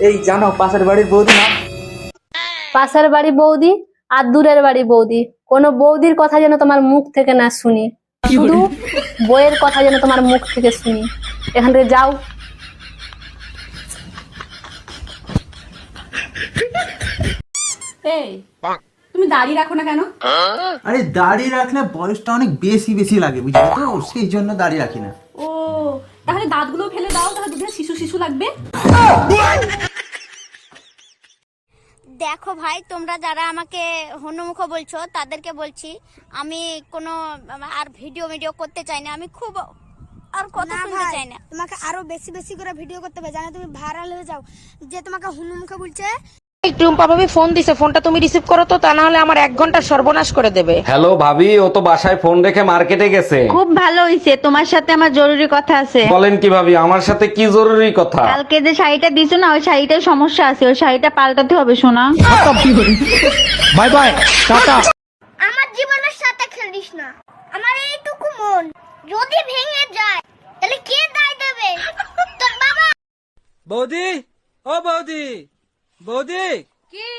এই জানো পাশের বাড়ির বৌদি না? পাশের বাড়ি বৌদি আর দূরের বাড়ি বৌদি। কোনো বৌদির কথা যেন তোমার মুখ থেকে না শুনি। শুধু বইয়ের কথা যেন তোমার মুখ থেকে শুনি। এখান থেকে যাও। এই তুমি দাড়ি রাখো না কেন? আরে দাড়ি রাখলে বয়সটা অনেক বেশি বেশি লাগে বুঝলে তো? সেই জন্য দাড়ি রাখি না। ও তাহলে দাঁতগুলো শিশু শিশু লাগবে? দেখো ভাই তোমরা যারা আমাকে হনুমুখ বলছো তাদেরকে বলছি আমি কোনো আর ভিডিও ভিডিও করতে চাই না। আমি খুব আর কথা শুনতে চাই না। তোমাকে আরও বেশি বেশি করে ভিডিও করতে হবে। জানো তুমি ভাইরাল হয়ে যাও। যে তোমাকে হুনুমুখে বলছে টুম্পা ভাবি ফোন দিছে ফোনটা তুমি রিসিভ করো তো তা না হলে আমার এক ঘণ্টা সর্বনাশ করে দেবে। হ্যালো ভাবি ও তো বাসায় ফোন রেখে মার্কেটে গেছে। খুব ভালো হইছে তোমার সাথে আমার জরুরি কথা আছে। বলেন কি ভাবি আমার সাথে কি জরুরি কথা? কালকে যে শাড়িটা দিছো না ওই শাড়িটার সমস্যা আছে ওই শাড়িটা পাল্টাতে হবে শোনা বাই বাই টাটা। আমার জীবনের সাথে খেলিস না। আমার এইটুকু মন। যদি ভেঙে যায় তাহলে কে দায় দেবে? তোর বাবা। বৌদি ও বৌদি। বৌদি! কি?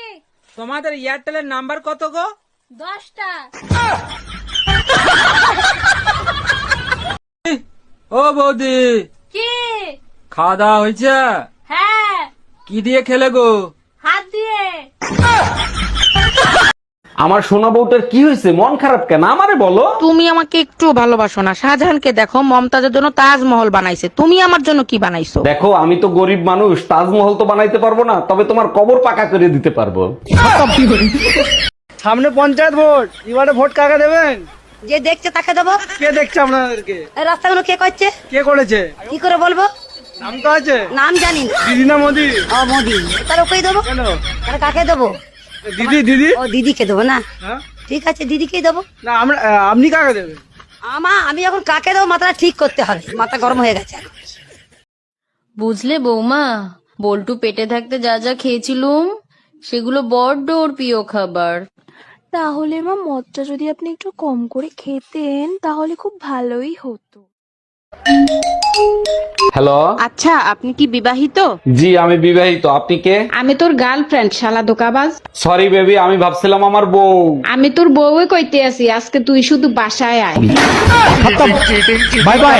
তোমাদের এয়ারটেলের নাম্বার কত গো? দশটা। ও বৌদি! কি? খাওয়া দাওয়া হয়েছে? হ্যাঁ। কি দিয়ে খেলে গো? হাত দিয়ে। আমার সোনা বউটার কি হয়েছে? মন খারাপ কেন? আমারে বলো। তুমি আমাকে একটু ভালোবাসো না। শাহজাহানকে দেখো মমতাজের জন্য তাজমহল বানাইছে। তুমি আমার জন্য কি বানাইছো? দেখো আমি তো গরিব মানুষ তাজমহল তো বানাইতে পারব না তবে তোমার কবর পাকা করে দিতে পারব। সামনে পঞ্চায়েত ভোট এবারে ভোট কাকে দেবেন? যে দেখছে তাকে দেবো। কে দেখছে আপনাদেরকে? এই রাস্তাগুলো কে করছে? কে করেছে? কি করে বলব? নাম তো আছে? নাম জানি না। দিদি না মোদি। ও মোদি। তার ওকেই দেবো? কেন? তাহলে কাকে দেবো? দিদি দিদি? ও দিদিকে দেবো না? হ্যাঁ? ঠিক আছে দিদিকেই দেবো। না আমরা আপনি কাকে দেবেন? আমা আমি এখন কাকে দেবো মাথাটা ঠিক করতে হবে। মাথা গরম হয়ে গেছে বুঝলে বৌমা বল্টু পেটে থাকতে যা যা খেয়েছিলুম সেগুলো বড্ড ওর প্রিয় খাবার। তাহলে মা মদটা যদি আপনি একটু কম করে খেতেন তাহলে খুব ভালোই হতো। হ্যালো? আচ্ছা আপনি কি বিবাহিত? জি আমি বিবাহিত। আপনি কে? আমি তোর গার্লফ্রেন্ড শালা দোকাবাজ সরি বেবি আমি ভাবছিলাম আমার বউ। আমি তোর বউয়ে কইতে আছি আজকে তুই শুধু বাসায় আয়। বাই বাই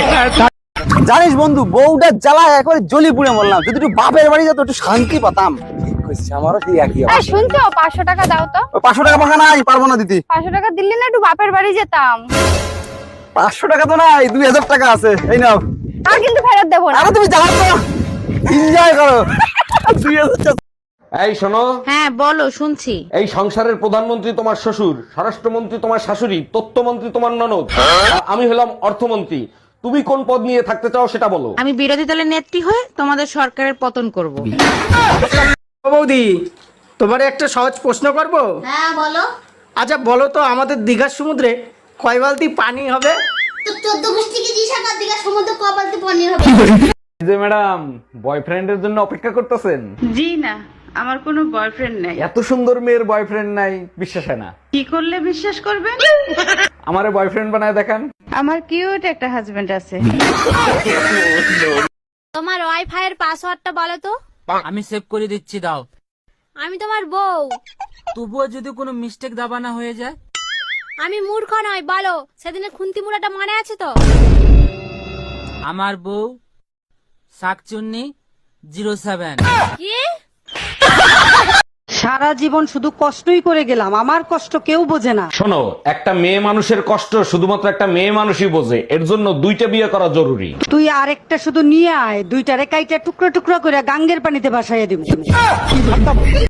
জানিস বন্ধু বউটা জ্বালা একবারে জ্বলি পুড়ে মরলাম। যদি একটু বাপের বাড়ি যেত একটু শান্তি পেতাম। ঠিক আমারও কি একই এই শুনছো? পাঁচশো টাকা দাও তো। পাঁচশো টাকা ফাঁকা নাই পারব না দিদি পাঁচশো টাকা দিলে না একটু বাপের বাড়ি যেতাম। পাঁচশো টাকা তো নাই দুই হাজার টাকা আছে। এই নাও। আর কিন্তু ফেরত দেবো না। আরে তুমি যাও তো। এনজয় করো। দুই হাজার টাকা। এই শোনো। হ্যাঁ বলো শুনছি। এই সংসারের প্রধানমন্ত্রী তোমার শ্বশুর স্বরাষ্ট্রমন্ত্রী তোমার শাশুড়ি তথ্যমন্ত্রী তোমার ননদ। আর আমি হলাম অর্থমন্ত্রী। তুমি কোন পদ নিয়ে থাকতে চাও সেটা বলো। আমি বিরোধী দলের নেত্রী হয়ে তোমাদের সরকারের পতন করব। বৌদি তোমার একটা সহজ প্রশ্ন করব? হ্যাঁ বলো। আচ্ছা বলো তো আমাদের দীঘার সমুদ্রে কয় বালতি পানি হবে? তো চোদ্দ গোষ্ঠী কি দিশা দিঘা সমুদ্র কপালতে পনির হবে? যে ম্যাডাম বয়ফ্রেন্ডের জন্য অপেক্ষা করতেছেন? জি না আমার কোনো বয়ফ্রেন্ড নাই। এত সুন্দর মেয়ের বয়ফ্রেন্ড নাই বিশ্বাস হয় না। কি করলে বিশ্বাস করবেন? আমারে বয়ফ্রেন্ড বানায় দেখান। আমার কিউট একটা হাজবেন্ড আছে। তোমার ওয়াইফাই এর পাসওয়ার্ডটা বলো তো। আমি সেভ করে দিচ্ছি দাও। আমি তোমার বউ। তবুও যদি কোনো মিস্টেক দাবানা হয়ে যায় আমি মূর্খ নয় বলো। সেদিনের খুন্তি মুড়াটা মনে আছে তো? আমার বউ শাকচুন্নি জিরো সেভেন। কি? সারা জীবন শুধু কষ্টই করে গেলাম আমার কষ্ট কেউ বোঝে না। শোনো একটা মেয়ে মানুষের কষ্ট শুধুমাত্র একটা মেয়ে মানুষই বোঝে এর জন্য দুইটা বিয়ে করা জরুরি। তুই আরেকটা শুধু নিয়ে আয় দুইটা রেকাইটা টুকরো টুকরো করে গাঙ্গের পানিতে ভাসাইয়া দিব।